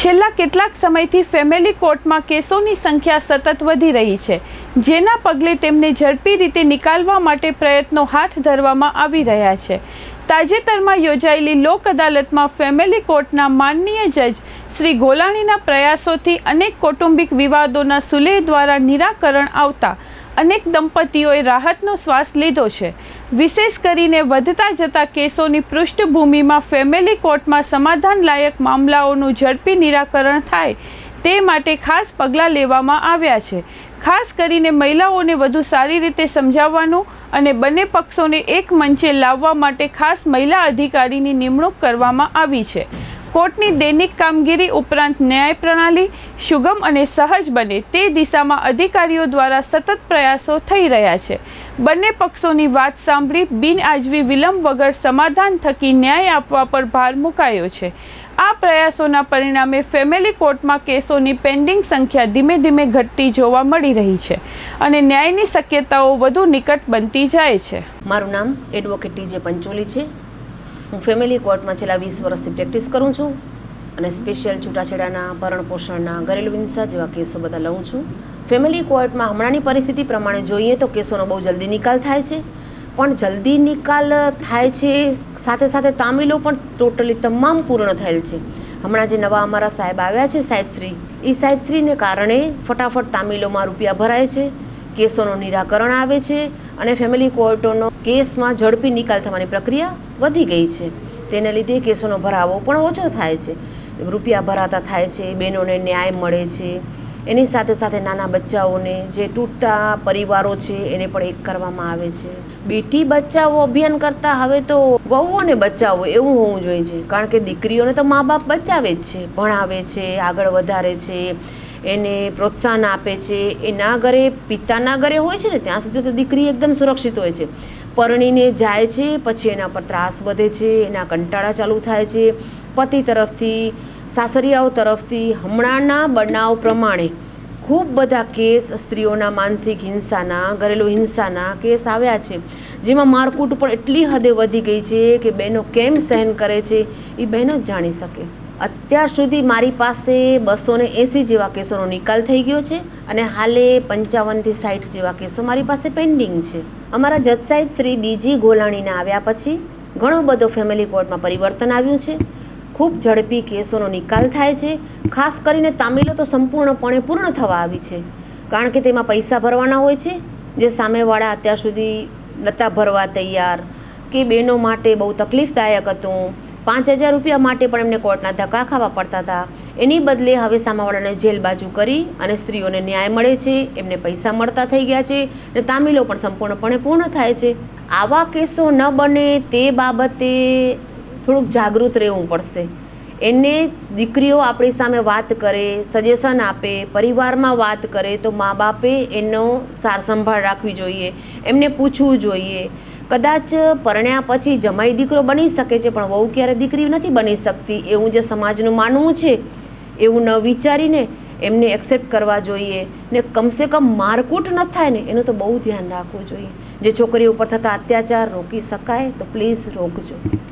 છેલ્લા કેટલાક સમયથી ફેમિલી કોર્ટમાં કેસોની સંખ્યા સતત વધી રહી છે. જેના પગલે તેમને ઝડપી રીતે નિકાલવા માટે પ્રયત્નો હાથ ધરવામાં આવી રહ્યા છે. તાજેતરમાં યોજાયેલી લોક અદાલતમાં ફેમિલી કોર્ટના માનનીય જજ શ્રી ગોલાણીના પ્રયાસોથી અનેક કૌટુંબિક વિવાદોના સુલેહ દ્વારા નિરાકરણ આવતા અનેક દંપતીઓએ રાહતનો શ્વાસ લીધો છે. વિશેષ કરીને વધતા જતા કેસોની પૃષ્ઠભૂમિમાં ફેમિલી કોર્ટમાં સમાધાનલાયક મામલાઓનું ઝડપી નિરાકરણ થાય તે માટે ખાસ પગલાં લેવામાં આવ્યા છે. ખાસ કરીને મહિલાઓને વધુ સારી રીતે સમજાવવાનું અને બંને પક્ષોને એક મંચે લાવવા માટે ખાસ મહિલા અધિકારીની નિમણૂક કરવામાં આવી છે. કોર્ટની દૈનિક કામગીરી ઉપરાંત ન્યાય પ્રણાલી, સુગમ અને સહજ બને તે દિશામાં અધિકારીઓ દ્વારા સતત પ્રયાસો થઈ રહ્યા છે. બંને પક્ષોની વાત સાંભળી બિનઆજવી વિલંબ વગર સમાધાન થકી ન્યાય આપવા પર ભાર મુકાયો છે. આ પ્રયાસોના પરિણામે ફેમિલી કોર્ટમાં કેસોની પેન્ડિંગ સંખ્યા ધીમે ધીમે ઘટતી જોવા મળી રહી છે અને ન્યાયની શક્યતાઓ વધુ નિકટ બનતી જાય છે. મારું નામ એડવોકેટ ટીજે પંચોલી છે. હું ફેમિલી કોર્ટમાં છેલ્લા વીસ વર્ષથી પ્રેક્ટિસ કરું છું અને સ્પેશિયલ છૂટાછેડાના ભરણ પોષણના ઘરેલું હિંસા જેવા કેસો બધા લઉં છું. ફેમિલી કોર્ટમાં હમણાંની પરિસ્થિતિ પ્રમાણે જોઈએ તો કેસોનો બહુ જલ્દી નિકાલ થાય છે. પણ જલ્દી નિકાલ થાય છે, સાથે સાથે તામિલો પણ ટોટલી તમામ પૂર્ણ થયેલ છે. હમણાં જે નવા અમારા સાહેબ આવ્યા છે સાહેબશ્રી એ સાહેબશ્રીને કારણે ફટાફટ તામિલોમાં રૂપિયા ભરાય છે, કેસોનું નિરાકરણ આવે છે અને ફેમિલી કોર્ટોનો કેસમાં ઝડપી નિકાલ થવાની પ્રક્રિયા વધી ગઈ છે. તેને લીધે કેસોનો ભરાવો પણ ઓછો થાય છે. રૂપિયા ભરાતા થાય છે બહેનોને ન્યાય મળે છે. એની સાથે સાથે નાના બચ્ચાઓને જે તૂટતા પરિવારો છે, એને પણ એક કરવામાં આવે છે. બેટી બચાવો અભિયાન કરતાં હવે તો વહુઓને બચાવો એવું હોવું જોઈએ છે. કારણ કે દીકરીઓને તો મા બાપ બચાવે જ છે, ભણાવે છે, આગળ વધારે છે, એને પ્રોત્સાહન આપે છે. એના ઘરે, પિતાના ઘરે હોય છે ને, ત્યાં સુધી તો દીકરી એકદમ સુરક્ષિત હોય છે. પરણીને જાય છે, પછી એના પર ત્રાસ વધે છે, એના કંટાળા ચાલુ થાય છે. પતિ તરફથી સાસરિયાઓ તરફથી હમણાંના બનાવ પ્રમાણે ખૂબ બધા કેસ સ્ત્રીઓના માનસિક હિંસાના, ઘરેલું હિંસાના કેસ આવ્યા છે. જેમાં મારકૂટ પણ એટલી હદે વધી ગઈ છે કે બહેનો કેમ સહન કરે છે એ બહેનો જ જાણી શકે. અત્યાર સુધી મારી પાસે બસો ને એંસી જેવા કેસોનો નિકાલ થઈ ગયો છે અને હાલે પંચાવનથી સાઠ જેવા કેસો મારી પાસે પેન્ડિંગ છે. અમારા જજ સાહેબ શ્રી બીજી ગોલાણીના આવ્યા પછી ઘણો બધો ફેમિલી કોર્ટમાં પરિવર્તન આવ્યું છે. ખૂબ ઝડપી કેસોનો નિકાલ થાય છે. ખાસ કરીને તામિલો તો સંપૂર્ણપણે પૂર્ણ થવા આવી છે. કારણ કે તેમાં પૈસા ભરવાના હોય છે. જે સામેવાળા અત્યાર સુધી નહોતા ભરવા તૈયાર કે બહેનો માટે બહુ તકલીફદાયક હતું. પાંચ હજાર રૂપિયા માટે પણ એમને કોર્ટના ધક્કા ખાવા પડતા હતા. એની બદલે હવે સામાવાળાને જેલ બાજુ કરી અને સ્ત્રીઓને ન્યાય મળે છે. એમને પૈસા મળતા થઈ ગયા છે અને તામિલો પણ સંપૂર્ણપણે પૂર્ણ થાય છે. આવા કેસો ન બને તે બાબતે થોડુંક જાગૃત રહેવું પડશે. એને દીકરીઓ આપણી સામે વાત કરે સજેશન આપે, પરિવારમાં વાત કરે તો મા બાપે એનો સાર સંભાળ રાખવી જોઈએ, એમને પૂછવું જોઈએ. કદાચ પરણ્યા પછી જમાઈ દીકરો બની શકે છે, પણ વહુ ક્યારે દીકરી નથી બની શકતી? એવું જે સમાજનું માનવું છે, એવું ન વિચારીને એમને એક્સેપ્ટ કરવા જોઈએ. ને કમસે કમ મારકૂટ ન થાય ને, એનું તો બહુ ધ્યાન રાખવું જોઈએ. જે છોકરીઓ ઉપર થતા અત્યાચાર રોકી શકાય તો પ્લીઝ રોકજો.